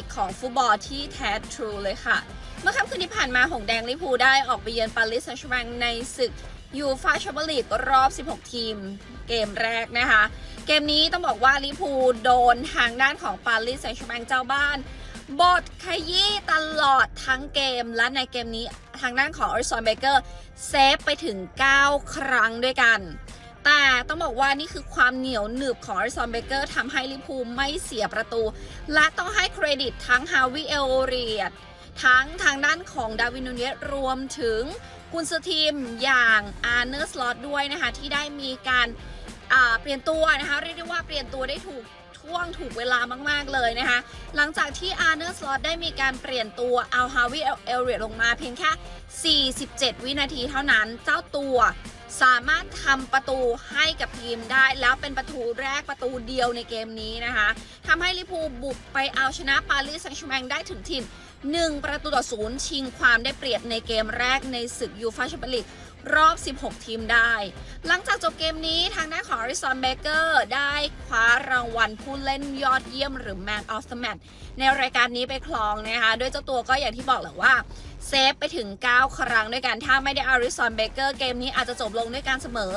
สิกของฟุตบอลที่แท้ทรูเลยค่ะ เมื่อค่ำคืนที่ผ่านมาหงแดงลิพูได้ออกไปเยือนปารีสแซงต์แชร์แมงในศึกยูฟาแชมเปี้ยนลีกรอบ 16 ทีม เกมแรกนะคะ เกมนี้ต้องบอกว่าลิพูโดนทางด้านของปารีสแซงต์แชร์แมงเจ้าบ้านบทขยี้ตลอดทั้งเกมและในเกมนี้ทางด้านของอริซอนเบเกอร์เซฟไปถึง 9 ครั้งด้วยกัน แต่ต้องบอกว่านี่คือความเหนียวหนึบของอริซอนเบเกอร์ทำให้ลิเวอร์พูไม่เสียประตู และต้องให้เครดิตทั้งฮาวิเอลเรียดทั้งทางด้านของดาวินนูเนสรวมถึงกุนซือทีมอย่างอาร์เนอร์สลอตด้วยนะคะ ที่ได้มีการเปลี่ยนตัวนะคะ เรียกได้ว่าเปลี่ยนตัวได้ถูกช่วงถูกเวลามาก ๆ เลยนะคะ หลังจากที่อาร์เนอร์สลอตได้มีการเปลี่ยนตัวเอาฮาวิเอลเรียดลงมาเพียงแค่ 47 วินาทีเท่านั้นเจ้าตัว สามารถทำประตูให้กับทีมได้แล้วเป็นประตูแรกประตูเดียวในเกมนี้นะคะทำให้ลิพูบุกไปเอาชนะปารีสแซงต์แชร์แมงได้ถึงถิ่น1ประตูต่อศูนย์ชิงความได้เปรียบในเกมแรกในศึกยูฟาแชมเปี้ยนลีก รอบ 16 ทีมได้ หลังจากจบเกมนี้ทางด้านของอริซอนเบเกอร์ได้คว้ารางวัลผู้เล่นยอดเยี่ยมหรือ Man of the Match ในรายการนี้ไปครองนะคะด้วยเจ้าตัวก็อย่างที่บอกแหละว่าเซฟไปถึง 9 ครั้งด้วยกัน ถ้าไม่ได้อาริซอนเบเกอร์เกมนี้อาจจะจบลงด้วยการเสมอ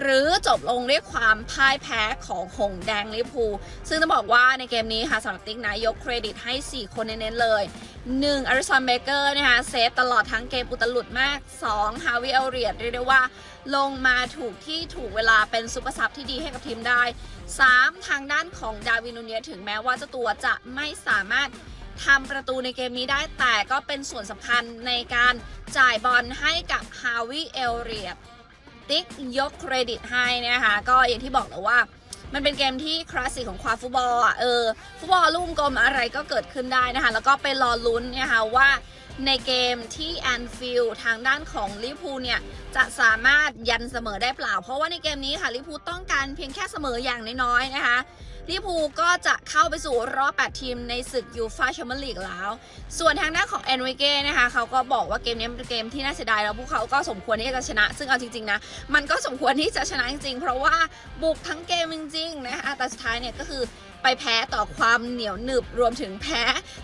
หรือจบลงด้วยความพ่ายแพ้ของหงแดงลิพู ซึ่งต้องบอกว่าในเกมนี้ค่ะสำหรับติ๊กนะยกเครดิตให้ 4 คนเน้นๆเลย 1. อาริซอนเบเกอร์นะคะเซฟตลอดทั้งเกมอุตลุดมาก 2. ฮาวิเอลรียดเรียกได้ว่า ลงมาถูกที่ถูกเวลาเป็นซุปเปอร์ซับที่ดีให้กับทีมได้ 3. ทางด้านของดาวินูเนียถึงแม้ว่าเจ้าตัวจะไม่สามารถทำประตูในเกมนี้ได้แต่ก็เป็นส่วนสำคัญในการจ่ายบอลให้กับฮาวิเอลเรียดติ๊กยกเครดิตให้นะคะก็อย่างที่บอกเลยว่า มันเป็นเกมที่คลาสสิกของความฟุตบอลอะเออฟุตบอลลูกกลมอะไรก็เกิดขึ้นได้นะคะ แล้วก็ไปรอลุ้นนะคะว่า ในเกมที่แอนฟิลทางด้านของลิพูเนี่ยจะสามารถยันเสมอได้เปล่า เพราะว่าในเกมนี้ค่ะลิพูต้องการเพียงแค่เสมออย่างน้อยๆนะคะ ลิเวอร์พูลก็จะเข้าไปสู่รอบ 8 ทีมในศึกยูฟาแชมเปี้ยนลีกแล้ว ส่วนทางด้านของเอนริเก้นะคะเขาก็บอกว่าเกมนี้เป็นเกมที่น่าเสียดายแล้วพวกเขาก็สมควรที่จะชนะ ซึ่งเอาจริงๆนะมันก็สมควรที่จะชนะจริงๆ เพราะว่าบุกทั้งเกมจริงๆนะคะแต่สุดท้ายเนี่ยก็คือไปแพ้ต่อความเหนียวหนึบรวมถึงแพ้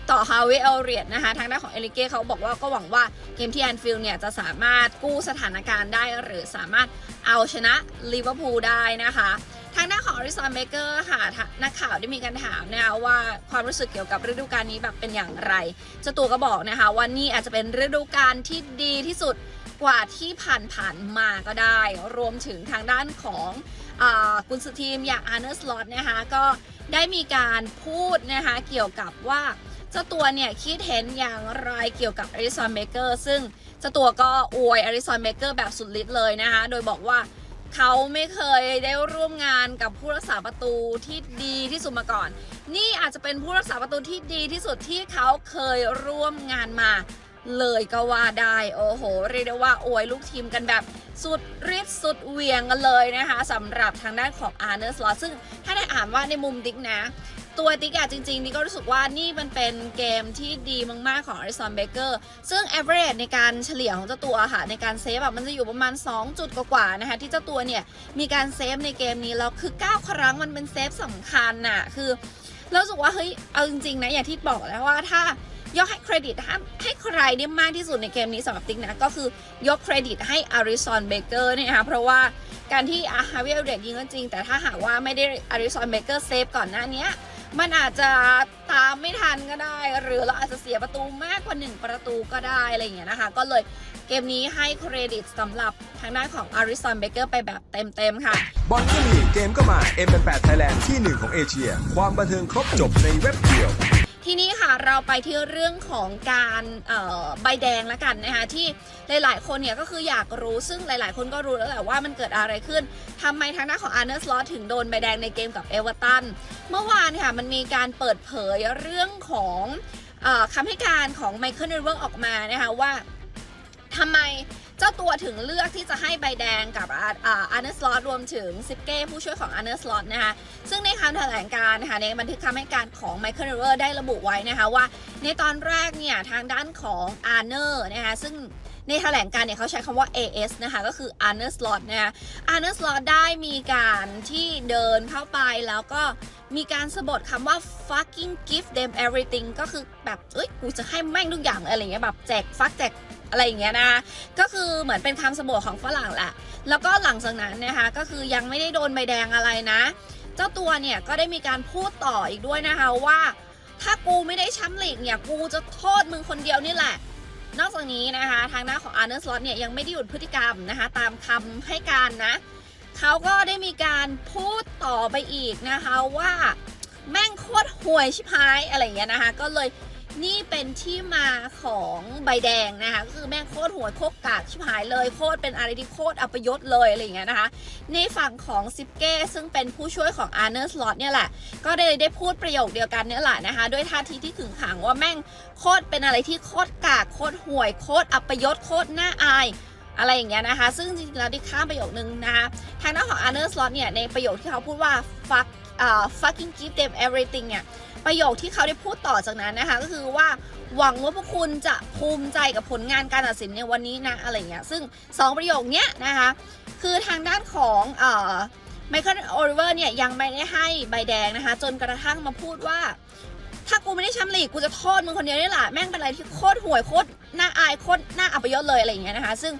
ต่อฮาวิเอลเรียดนะคะทางด้านของเอริเก้เขาบอกว่าก็หวังว่าเกมที่แอนฟิลด์เนี่ยจะสามารถกู้สถานการณ์ได้หรือสามารถเอาชนะลิเวอร์พูลได้นะคะ ทางด้านของอริซอนเบเกอร์ค่ะนักข่าวได้มีการถามนะคะว่าความรู้สึกเกี่ยวกับฤดูกาลนี้แบบเป็นอย่างไรเจ้าตัวก็บอกนะคะว่านี่อาจจะเป็นฤดูกาลที่ดีที่สุดกว่าที่ผ่านๆมาก็ได้ รวมถึงทางด้านของอากุนซือทีมอย่างอาร์เนอร์สลอตนะคะก็ได้มีการพูดนะคะเกี่ยวกับว่าเจ้าตัวเนี่ยคิดเห็นอย่างไรเกี่ยวกับอริซอนเบเกอร์ซึ่งเจ้าตัวก็อวยอริซอนเบเกอร์แบบสุดฤทธิ์เลยนะคะโดยบอกว่า เขาไม่เคยได้ร่วมงานกับผู้รักษาประตูที่ดีที่สุดมาก่อน นี่อาจจะเป็นผู้รักษาประตูที่ดีที่สุดที่เขาเคยร่วมงานมาเลยก็ว่าได้โอ้โหเรียกได้ว่าอวยลูกทีมกันแบบสุดฤทธิ์สุดเหวียงกันเลยนะคะสำหรับทางด้านของอาร์เนอร์สลอซึ่งถ้าได้อ่านว่าในมุมดิ๊กนะ ตัวติ๊กอะจริงๆนี่ก็รู้สึกว่านี่มันเป็นเกมที่ดีมากๆของอริซอนเบเกอร์ซึ่ง average ในการเฉลี่ยของเจ้าตัวค่ะ ในการเซฟแบบมันจะอยู่ประมาณ 2 จุดกว่าๆนะคะ ที่เจ้าตัวเนี่ย มีการเซฟในเกมนี้ แล้วคือ 9 ครั้งมันเป็นเซฟสำคัญน่ะ คือเรารู้สึกว่า เฮ้ย เอาจริงๆนะ อย่างที่บอกแล้วว่าถ้ายกให้เครดิตให้ให้ใครได้มากที่สุดในเกมนี้สำหรับติ๊กนะ ก็คือยกเครดิตให้อาริซอนเบเกอร์นะคะเพราะว่าการที่อาฮาวิเอลเดกยิงก็จริง แต่ถ้าหากว่าไม่ได้อาริซอนเบเกอร์เซฟก่อนหน้านี้ มันอาจจะตามไม่ทันก็ได้ หรือเราอาจจะเสียประตูมากกว่า 1 ประตูก็ได้อะไรอย่างเงี้ยนะคะ ก็เลยเกมนี้ให้เครดิตสำหรับทางด้านของอาริสันเบเกอร์ไปแบบเต็มๆค่ะ บอลก็มีเกมก็มา M8 Thailand ที่หนึ่งของเอเชีย ความบันเทิงครบจบในเว็บเดียว ทีนี้ค่ะเราไปที่เรื่องของการใบแดงแล้วกันนะคะที่หลายๆ คนเนี่ยก็คืออยากรู้ซึ่งหลาย ๆ คนก็รู้แล้วแหละว่ามันเกิดอะไรขึ้นทำไมทางด้านของอาร์เนอร์สลอตถึงโดนใบแดงในเกมกับเอเวอร์ตันเมื่อวานค่ะมันมีการเปิดเผยเรื่องของออคำให้การของไมเคิลเนเวิร์กออกมานะคะว่า ทำไมเจ้าตัวถึงเลือกที่จะให้ใบแดงกับอาร์เนอร์สลอตรวมถึงซิปเก้ผู้ช่วยของอาร์เนอร์สลอตนะคะซึ่งในคำแถลงการณ์นะคะในบันทึกคำให้การของไมเคิลเ r อร์ได้ระบุไว้นะคะว่า ในตอนแรกเนี่ยทางด้านของอาร์เนอร์นะคะซึ่งในแถลงการ์เนี่ยเขาใช้คำว่า AS นะคะก็คือ a r n e Slot นะคะ a r n e Slot ได้มีการที่เดินเข้าไปแล้วก็มีการสะบัดคำว่า fucking give them everything ก็คือแบบ เอ้ย กูจะให้แม่งทุกอย่างอะไรเงี้ยแบบแจก ฟักแจก อะไรอย่างเงี้ยนะก็คือเหมือนเป็นคำสะบัดของฝรั่งแหละแล้วก็หลังจากนั้นนะคะก็คือยังไม่ได้โดนใบแดงอะไรนะ เจ้าตัวเนี่ยก็ได้มีการพูดต่ออีกด้วยนะคะว่า ถ้ากูไม่ได้แชมป์ลีกเนี่ยกูจะโทษมึงคนเดียวนี่แหละนอกจากนี้นะคะทางด้านของอาร์เนอร์สล็อตเนี่ยยังไม่ได้หยุดพฤติกรรมนะคะตามคำให้การนะเขาก็ได้มีการพูดต่อไปอีกนะคะว่าแม่งโคตรห่วยชิบหายอะไรอย่างเงี้ยนะคะก็เลย นี่เป็นที่มาของใบแดงนะคะก็คือแม่งโคตรห่วยโคตรกากชิบหายเลยโคตรเป็นอะไรที่โคตรอัปยศเลยอะไรอย่างเงี้ยนะคะ ในฝั่งของซิปเก้ซึ่งเป็นผู้ช่วยของอาร์เนอร์สล็อตเนี่ยแหละ ก็ได้ได้พูดประโยคเดียวกันเนี่ยแหละนะคะ ด้วยท่าทีที่ขึงขังว่าแม่งโคตรเป็นอะไรที่โคตรกากโคตรห่วยโคตรอัปยศโคตรน่าอายอะไรอย่างเงี้ยนะคะ ซึ่งจริงๆแล้วที่ข้ามประโยคนึงนะคะ ทางด้านของ a r n e r Slot เนี่ยในประโยคที่เขาพูดว่า fuck fucking give them everything เนี่ยประโยคที่เขาได้พูดต่อจากนั้นนะคะ ก็คือว่าหวังว่าพวกคุณจะภูมิใจกับผลงานการตัดสินในวันนี้นะอะไรเงี้ยซึ่ง 2 ประโยคเนี้ยนะคะ คือทางด้านของไมเคิลโอลิเวอร์เนี่ยยังไม่ได้ให้ใบแดงนะคะ จนกระทั่งมาพูดว่า ถ้ากูไม่ได้แชมป์ลีกกูจะโทษมึงคนเดียวนี่แหละแม่งเป็นอะไรที่โคตรห่วยโคตรน่าอายโคตรน่าอับยศเลยอะไรอย่างเงี้ยนะคะ ซึ่ง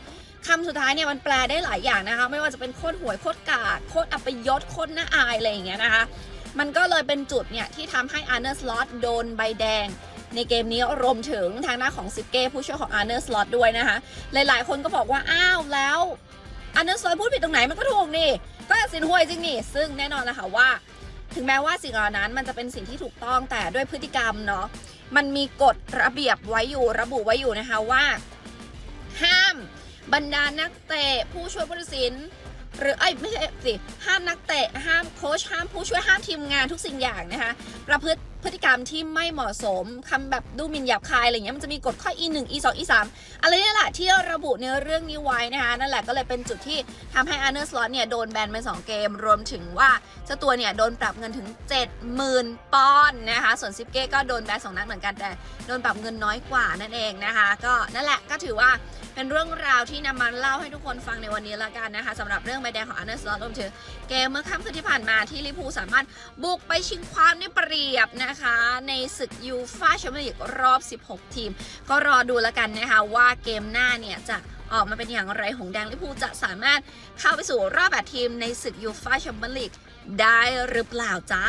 คำสุดท้ายเนี่ยมันแปลได้หลายอย่างนะคะ ไม่ว่าจะเป็นโคตรหวยโคตรกากโคตรอัปยศโคตรน่าอายอะไรอย่างเงี้ยนะคะ มันก็เลยเป็นจุดเนี่ยที่ทำให้อาร์เนอร์สล็อตโดนใบแดงในเกมนี้รวมถึงทางหน้าของซิเก้ผู้ช่วยของอาร์เนอร์สล็อตด้วยนะคะ หลายๆ คนก็บอกว่า อ้าวแล้วอาร์เนอร์สล็อตพูดผิดตรงไหนมันก็ถูกนี่ ก็ตัดสินหวยจริงนี่ ซึ่งแน่นอนแล้วค่ะว่า ถึงแม้ว่าสิ่งเหล่านั้นมันจะเป็นสิ่งที่ถูกต้องแต่ด้วยพฤติกรรมเนาะมันมีกฎระเบียบไว้อยู่ระบุไว้อยู่นะคะว่า ห้าม บรรดานักเตะผู้ช่วยผู้ตัดสิน หรือไอ้ไม่ใช่สิห้ามนักเตะห้ามโค้ชห้ามผู้ช่วยห้ามทีมงานทุกสิ่งอย่างนะคะประพฤติพฤติกรรมที่ไม่เหมาะสมคำแบบดูหมิ่นหยาบคายอะไรเงี้ยมันจะมีกฎข้อ e 1 e 2 e 3อะไรนี่แหละที่ระบุในเรื่องนี้ไว้นะคะนั่นแหละก็เลยเป็นจุดที่ทำให้อาร์เนอร์สล็อตเนี่ยโดนแบนไปสองเกม รวมถึงว่าเจ้าตัวเนี่ยโดนปรับเงินถึง 70,000 ปอนด์นะคะส่วนซิปเก้ก็โดนแบนสองนัดเหมือนกันแต่โดนปรับเงินน้อยกว่านั่นเองนะคะก็นั่นแหละก็ถือว่า เป็นเรื่องราวที่นำมาเล่าให้ทุกคนฟังในวันนี้ละกันนะคะสำหรับเรื่องใบแดงของอันเดอร์สลอตรวมถึงเกมเมื่อค่ำคืนที่ผ่านมาที่ลิเวอร์พูสามารถบุกไปชิงความได้เปรียบนะคะ ในศึกยูฟ่าแชมเปี้ยนลีกรอบ 16 ทีม ก็รอดูล้วกันนะคะว่าเกมหน้าเนี่ยจะออกมาเป็นอย่างไรหงแดงลิพูจะสามารถเข้าไปสู่รอบ8ทีมในศึกยูฟ่าแชมเปี้ยนลีกได้หรือเปล่าจ้า